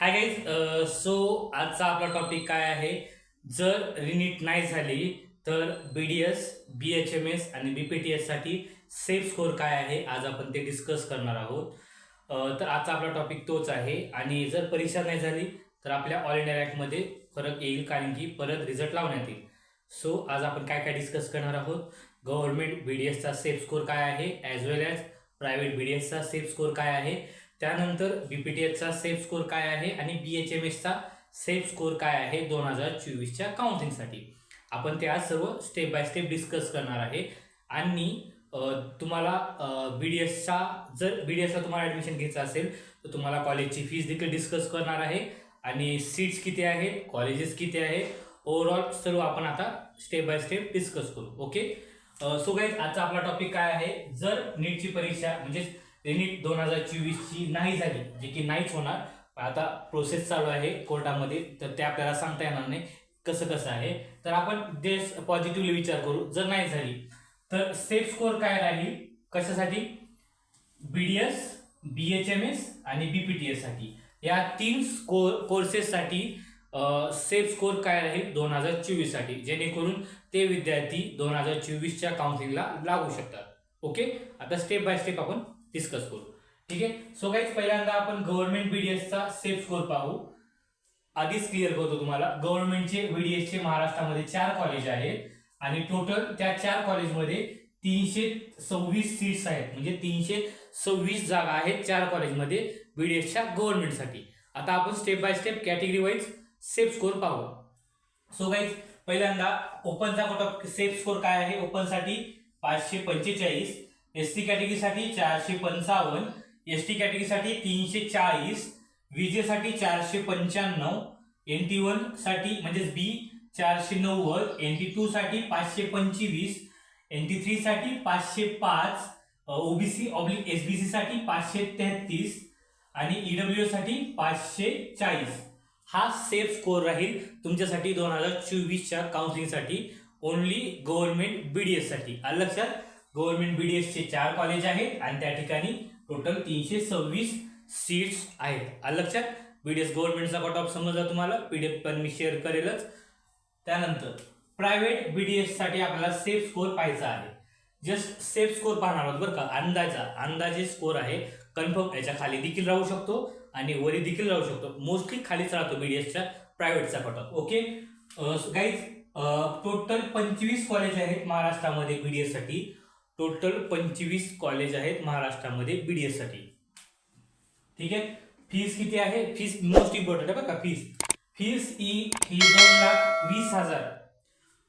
Hi guys so आजचा आपला topic काय आहे? जर रिनीट नाही झाली तर B D S B H M S आणि बी पी टी एससाठी सेफ स्कोअर काय आहे? आज आपण ते डिस्कस करणार आहोत. Uh, तर आजचा आपला टॉपिक तोच आहे. आणि जर परीक्षा नाही झाली तर आपल्या ऑल इंडिया रँकमध्ये फरक येईल कारण की परत रिझल्ट लावण्यात येईल. सो आज आपण काय काय डिस्कस करणार आहोत? गव्हर्नमेंट बी डी एसचा सेफ स्कोअर काय आहे? As well as private B D एसचा safe score काय आहे? त्यानंतर बीपीटीएसचा सेफ स्कोर काय आहे आणि बी एच एम एसचा सेफ स्कोर काय आहे दोन हजार चोवीसच्या काउन्सिलिंगसाठी आपण ते आज सर्व स्टेप बाय स्टेप डिस्कस करणार आहे. आणि तुम्हाला बी डी एसचा जर बी डी एसला तुम्हाला ॲडमिशन घ्यायचं असेल तर तुम्हाला कॉलेजची फीस देखील डिस्कस करणार आहे. आणि सीट्स किती आहेत कॉलेजेस किती आहे ओव्हरऑल सर्व आपण आता स्टेप बाय स्टेप डिस्कस करू. ओके सो गाईज आजचा आपला टॉपिक काय आहे? जर नीटची परीक्षा म्हणजेच रिलीट दोन हजार चोवीसची नाही झाली जे की नाहीच होणार. आता प्रोसेस चालू आहे कोर्टामध्ये तर ते आपल्याला सांगता येणार नाही कसं कसं आहे. तर आपण देश पॉझिटिव्हली विचार करू जर नाही झाली तर सेफ स्कोअर काय राहील? कशासाठी? B D S B H M S आणि बी पी टी या तीन स्कोर कोर्सेससाठी सेफ स्कोअर काय राहील? दोन हजार चोवीससाठी जेणेकरून ते विद्यार्थी दोन हजार चोवीसच्या काउन्सिलिंगला लागू शकतात. ओके आता स्टेप बाय स्टेप आपण डिस्कस करू. ठीक आहे? सो काहीच पहिल्यांदा आपण गव्हर्नमेंट बीडीएसचा सेफ स्कोर पाहू. आधीच क्लिअर करतो तुम्हाला. गव्हर्नमेंटचे बीडीएसचे महाराष्ट्रामध्ये चार कॉलेज आहेत. आणि टोटल त्या चार कॉलेजमध्ये तीनशे सव्वीस सीट्स आहेत. म्हणजे तीनशे सव्वीस जागा आहेत चार कॉलेजमध्ये बीडीएसच्या गव्हर्नमेंटसाठी आता आपण step by step category wise safe score पाहू. सो गाईज पहिल्यांदा ओपनचा कट ऑफ सेफ स्कोर काय आहे? ओपनसाठी पाचशे पंचेचाळीस. एस टी कॅटेगरीसाठी चारशे पंचावन्न एस टी कॅटेगरीसाठी तीनशे चाळीस विजेसाठी चारशे पंच्याण्णव एन टी वनसाठी म्हणजेच बी चारशे नव्वद एन टी टू साठी पाचशे पंचवीस एन टी थ्री साठी पाचशे पाच ओबीसी ऑब्लिक एस बी सीसाठी पाचशे तेहतीस आणि ईडब्ल्यू साठी पाचशे चाळीस. हा सेफ स्कोर राहील तुमच्यासाठी दोन हजार चोवीसच्या काउन्सिलिंगसाठी ओनली गव्हर्नमेंट बी डी एससाठी लक्षात? गव्हर्नमेंट बीडीएसचे चार कॉलेज आहेत आणि त्या ठिकाणी टोटल तीनशे सव्वीस सीट्स आहेत. लक्षात? बीडीएस गव्हर्नमेंटचा कट ऑफ समजला तुम्हाला? पीडीएफ पण मी शेअर करेलच. त्यानंतर प्रायव्हेट बीडीएससाठी आपल्याला सेफ स्कोअर पाहायचा आहे. जस्ट सेफ स्कोर पाहणार आहोत बरं का? अंदाजा अंदाजे स्कोअर आहे. कन्फर्म याच्या खाली देखील राहू शकतो आणि वरी देखील राहू शकतो. मोस्टली खालीच राहतो बीडीएसच्या प्रायव्हेटचा cut. Off okay guys total पंचवीस कॉलेज आहेत महाराष्ट्रामध्ये बीडीएससाठी साठी. टोटल पंचवीस कॉलेज आहेत महाराष्ट्रामध्ये बी डी एससाठी ठीक आहे? फीस किती आहे? फीस मोस्ट इम्पॉर्टंट आहे बघा फीस फीस ही ही दोन लाख वीस हजार.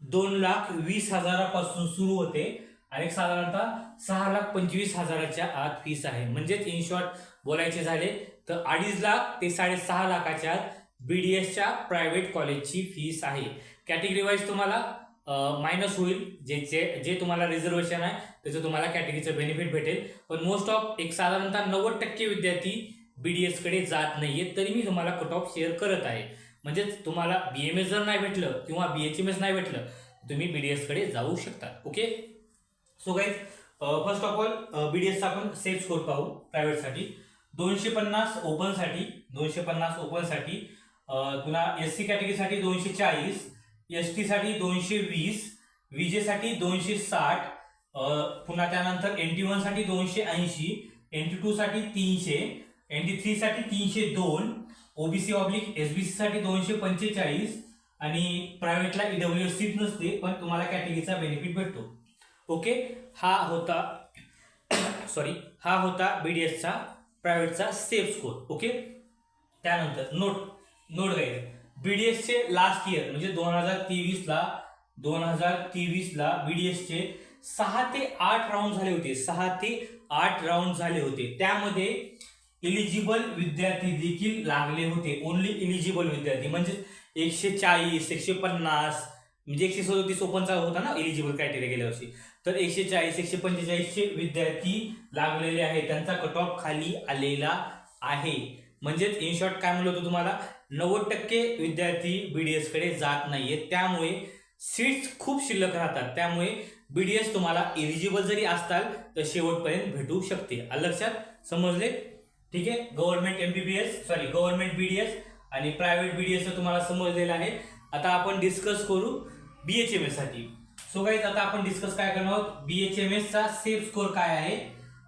दोन लाख वीस हजारापासून सुरू होते. आणि साधारणतः सहा लाख पंचवीस हजाराच्या आत फीस आहे. म्हणजेच इन शॉर्ट बोलायचे झाले तर अडीच लाख ते साडेसहा लाखाच्या आत बी डी एसच्या प्रायव्हेट कॉलेजची फीस आहे. कॅटेगरी वाईज तुम्हाला मायनस होईल जे जे जे तुम्हाला रिझर्वेशन आहे त्याचं तुम्हाला कॅटेगरीचं बेनिफिट भेटेल. पण मोस्ट ऑफ एक साधारणतः नव्वद टक्के विद्यार्थी बी डी एसकडे जात नाही आहेत तरी मी तुम्हाला कट ऑफ शेअर करत आहे. म्हणजेच तुम्हाला बी एम एस जर नाही भेटलं किंवा बी एच एम एस नाही भेटलं तुम्ही बी डी एसकडे जाऊ शकता. Okay so guys first of all B D एसचा आपण सेफ स्कोर पाहू प्रायव्हेटसाठी दोनशे पन्नास ओपनसाठी दोनशे पन्नास ओपनसाठी पुन्हा एस सी कॅटेगरीसाठी दोनशे चाळीस एस टीसाठी दोनशे वीस विजेसाठी दोनशे साठ पुन्हा त्यानंतर एन टी साठी दोनशे ऐंशी एन टी टू साठी तीनशे एन टी थ्री साठी तीनशे दोन OBC oblique S B C साठी दोनशे पंचेचाळीस आणि प्रायव्हेटला ईडब्ल्यू सीट नसते पण तुम्हाला कॅटेगरीचा बेनिफिट भेटतो. ओके? हा होता सॉरी हा होता बीडीएसचा प्रायव्हेटचा सेफ स्कोर. ओके? त्यानंतर नोट नोट गाईड बीडीएसचे लास्ट इयर म्हणजे दोन हजार तेवीसला दोन हजार तेवीसला बीडीएसचे सहा ते आठ राऊंड झाले होते. सहा ते आठ राऊंड झाले होते. त्यामध्ये एलिजिबल विद्यार्थी देखील लागले होते. ओनली एलिजिबल विद्यार्थी म्हणजे एकशे चाळीस एकशे पन्नास म्हणजे एकशे सदोतीस ओपनचा होता ना एलिजिबल क्रायटेरिया गेल्या वर्षी. तर एकशे चाळीस एकशे पंचेचाळीसचे विद्यार्थी लागलेले आहेत. त्यांचा कट ऑफ खाली आलेला आहे. म्हणजेच इन शॉर्ट काय म्हणलं होतं तुम्हाला? नव्वद टक्के विद्यार्थी बी डी एसकडे जात नाही आहेत त्यामुळे सीट्स खूप शिल्लक राहतात. त्यामुळे बी डी एस तुम्हाला एलिजिबल जरी असताल तर शेवटपर्यंत भेटू शकते. लक्षात? समजले? ठीक आहे? Government S sorry government S आणि प्रायव्हेट एस तुम्हाला समजलेलं आहे. आता आपण डिस्कस करू बी एच एम एससाठी सो गाईज आता आपण डिस्कस काय करणार आहोत? बी एच एम एसचा सेफ स्कोर काय आहे?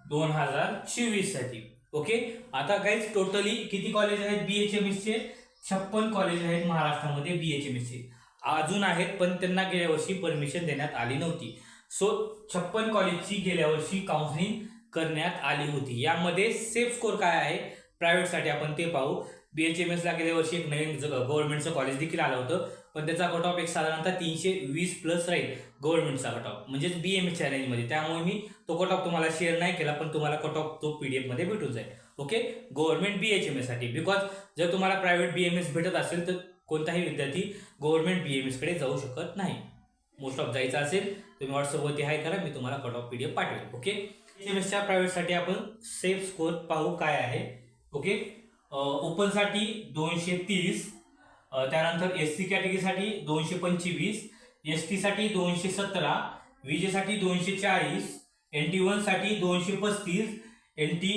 दोन हजार चोवीससाठी ओके आता गाईज टोटली किती कॉलेज आहेत बी एच एम एसचे छप्पन कॉलेज आहेत महाराष्ट्रामध्ये B H M S C अजून आहेत पण त्यांना गेल्या वर्षी परमिशन देण्यात आली नव्हती. सो छप्पन कॉलेजची गेल्या वर्षी काउन्सिलिंग करण्यात आली होती. यामध्ये सेफ स्कोर काय आहे? प्रायव्हेटसाठी आपण ते पाहू. बी एच एम एसला गेल्या वर्षी एक नवीन गव्हर्नमेंटचं कॉलेज देखील आलं होतं. पण त्याचा कट ऑफ एक साधारणतः तीनशे वीस प्लस राहील गव्हर्नमेंटचा कट ऑफ म्हणजेच बीएमएसच्या रेंजमध्ये त्यामुळे मी तो कट ऑफ तुम्हाला शेअर नाही केला पण तुम्हाला कट ऑफ तो डी एफमध्ये भेटून जाईल. ओके गव्हर्नमेंट एम एससाठी बिकॉज जर तुम्हाला प्रायव्हेट एस भेटत असेल तर कोणताही विद्यार्थी गव्हर्नमेंट एम एसकडे जाऊ शकत नाही. मोस्ट ऑफ जायचं असेल तुम्ही व्हॉट्सअपवरती हाय करा मी तुम्हाला cut off P D F पाठवेल ओके बीएमएसच्या प्रायव्हेटसाठी आपण सेफ स्कोर पाहू काय आहे. ओके ओपनसाठी दोनशे तीस त्यानंतर एस सी कॅटेगरीसाठी दोनशे पंचवीस एस टीसाठी दोनशे सतरा विजेसाठी दोनशे चाळीस एन टी वनसाठी दोनशे पस्तीस एन टी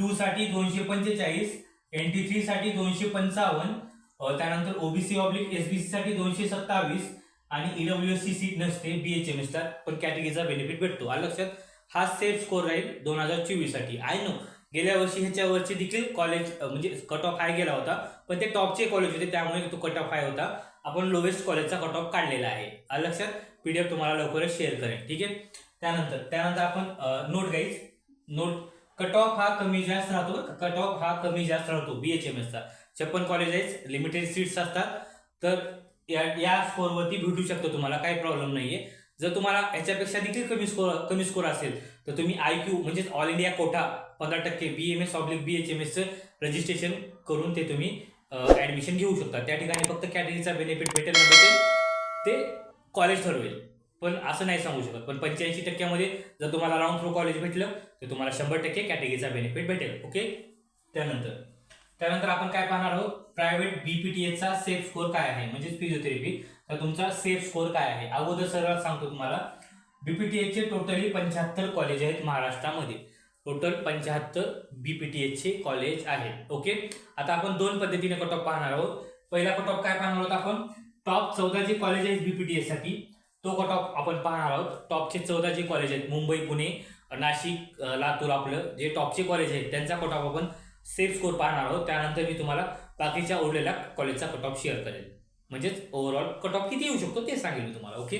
टू साठी दोनशे पंचेचाळीस एन टी थ्री साठी दोनशे पंचावन्न त्यानंतर ओबीसी ऑब्लिक एसबीसी साठी दोनशे सत्तावीस आणि ईडब्ल्यू एस सी सीट नसते बीएचएमएस एसला पण कॅटेगरीचा बेनिफिट भेटतो. आलं लक्षात? हा सेफ स्कोर राहील दोन हजार चोवीससाठी. आय नो गेल्या वर्षी ह्याच्यावरचे देखील कॉलेज म्हणजे कट ऑफ हाय गेला होता पण ते टॉपचे कॉलेज होते त्यामुळे तो कट ऑफ हाय होता. आपण लोवेस्ट कॉलेजचा कट ऑफ काढलेला आहे. आलं लक्षात? पीडीएफ तुम्हाला लवकरच शेअर करेन. ठीक आहे? त्यानंतर त्यानंतर आपण note guys note cut off हा कमी जास्त राहतो कट ऑफ हा कमी जास्त राहतो बीएचएमएसचा छप्पन कॉलेज आहेत लिमिटेड सीट्स असतात. तर या या स्कोअरवरती भेटू शकतो तुम्हाला काही प्रॉब्लेम नाहीये. जर तुम्हाला याच्यापेक्षा देखील कमी स्कोर कमी स्कोर असेल तर तुम्ही आय क्यू म्हणजेच ऑल इंडिया कोटा पंधरा टक्के B M S oblique B H M एसचं रजिस्ट्रेशन करून ते तुम्ही ॲडमिशन घेऊ शकता. त्या ठिकाणी फक्त कॅटेगरीचा बेनिफिट भेटेल न भेटेल. ते कॉलेज ठरवेल. पण असं नाही सांगू शकत. पण पंच्याऐंशी टक्क्यामध्ये जर तुम्हाला राऊंड थ्रू कॉलेज भेटलं तर तुम्हाला शंभर टक्के कॅटेगरीचा बेनिफिट भेटेल. ओके त्यानंतर त्यानंतर आपण काय पाहणार आहोत? प्रायव्हेट बीपीटीएचा सेफ स्कोर काय आहे? म्हणजेच फिजिओथेरपी तर तुमचा सेफ स्कोर काय आहे? अगोदर सरळ सांगतो तुम्हाला. बीपीटीएचे टोटली पंच्याहत्तर कॉलेज आहेत महाराष्ट्रामध्ये. टोटल पंच्याहत्तर बीपीटीएचे कॉलेज आहेत. ओके आता आपण दोन पद्धतीने कट ऑफ पाहणार आहोत. पहिला कट ऑफ काय पाहणार आहोत आपण? टॉप चौदा जे कॉलेज आहेत बीपीटीएसाठी तो कट ऑफ आपण पाहणार आहोत. टॉपचे चौदा जे कॉलेज आहेत मुंबई पुणे नाशिक लातूर आपलं जे टॉपचे कॉलेज आहेत त्यांचा कट ऑफ आपण सेफ स्कोर पाहणार आहोत. त्यानंतर मी तुम्हाला बाकीच्या उरलेल्या कॉलेजचा कट ऑफ शेअर करेल म्हणजेच ओव्हरऑल कट ऑफ किती येऊ शकतो ते सांगेल मी तुम्हाला ओके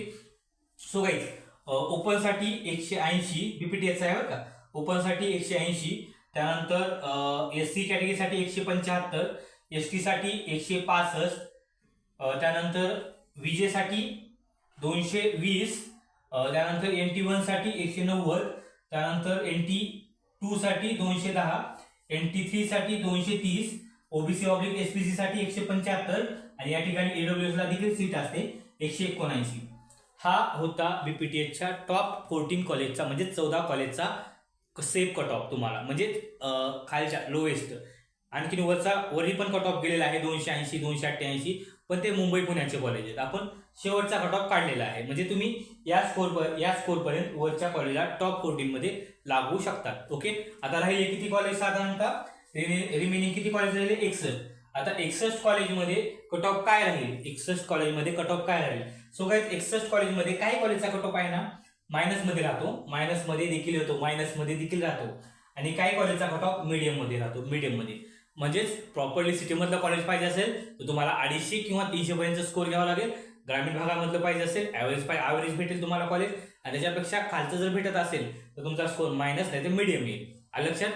सो गाईज ओपनसाठी एकशे ऐंशी बीपीटीएच आहे बरं का. ओपनसाठी एकशे ऐंशी त्यानंतर एस सी कॅटेगरीसाठी एकशे पंच्याहत्तर एस टीसाठी एकशे पासष्ट त्यानंतर विजेसाठी दोनशे वीस त्यानंतर एन टी वनसाठी एकशे नव्वद त्यानंतर एन टी टूसाठी दोनशे दहा एन टी थ्रीसाठी दोनशे तीस ओबीसी ऑब्लिक एस पी साठी एकशे पंच्याहत्तर आणि या ठिकाणी एडब्ल्यू ला देखील सीट असते एकशे एकोणऐंशी. हा होता बीपीटीएचच्या टॉप फोर्टीन कॉलेजचा म्हणजे चौदा कॉलेजचा सेफ कट ऑफ तुम्हाला म्हणजे खालच्या लोएस्ट आणखीन वरचा वरही पण कट ऑफ गेलेला आहे दोनशे ऐंशी दोनशे अठ्ठ्याऐंशी पण ते मुंबई पुण्याचे कॉलेज आहेत. आपण शेवटचा कट ऑफ काढलेला आहे. म्हणजे तुम्ही या स्कोर या स्कोरपर्यंत वरच्या कॉलेजला टॉप फोर्टीन मध्ये लागू शकतात ओके आता राहिले किती कॉलेज साधारणतः रिमेनिंग किती कॉलेज राहिले? एकसष्ट. आता एकसष्ट कॉलेजमध्ये कट ऑफ काय राहील? एकसष्ट कॉलेजमध्ये कट ऑफ काय राहील? सो काय एकसष्ट कॉलेजमध्ये काही कॉलेजचा कट ऑफ आहे ना? मायनसमध्ये राहतो. मायनसमध्ये देखील येतो मायनसमध्ये देखील राहतो. आणि काही कॉलेजचा कट ऑफ मीडियममध्ये राहतो. मीडियममध्ये. म्हणजेच प्रॉपरली सिटीमधलं कॉलेज पाहिजे असेल तर तुम्हाला अडीचशे किंवा तीनशे पर्यंत स्कोर घ्यावा लागेल. ग्रामीण भागामधलं पाहिजे असेल ॲव्हरेज पाय ॲव्हरेज भेटेल तुम्हाला कॉलेज आणि त्याच्यापेक्षा खालचं जर भेटत असेल तर तुमचा स्कोर मायनस नाही तर मीडियम येईल. लक्षात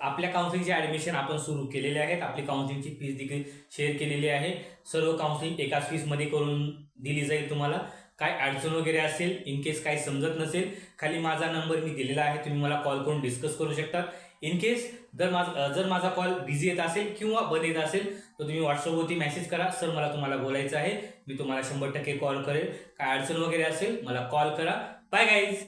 आपल्या काउन्सिलिंगचे ॲडमिशन आपण सुरू केलेले आहेत. आपली काउन्सिलिंगची फीस देखील शेअर केलेली आहे. सर्व काउन्सिलिंग एकाच फीसमध्ये करून दिली जाईल तुम्हाला. काय अडचण वगैरे असेल इन केस काही समजत नसेल खाली माझा नंबर मी दिलेला आहे. तुम्ही मला कॉल करून डिस्कस करू शकता. इन केस जर माझा जर माझा कॉल बिझी येत असेल किंवा बंद येत असेल तर तुम्ही व्हॉट्सअपवरती मेसेज करा. सर मला तुम्हाला बोलायचं आहे. मी तुम्हाला शंभर टक्के कॉल करेल. काय अडचण वगैरे असेल मला कॉल करा. Bye guys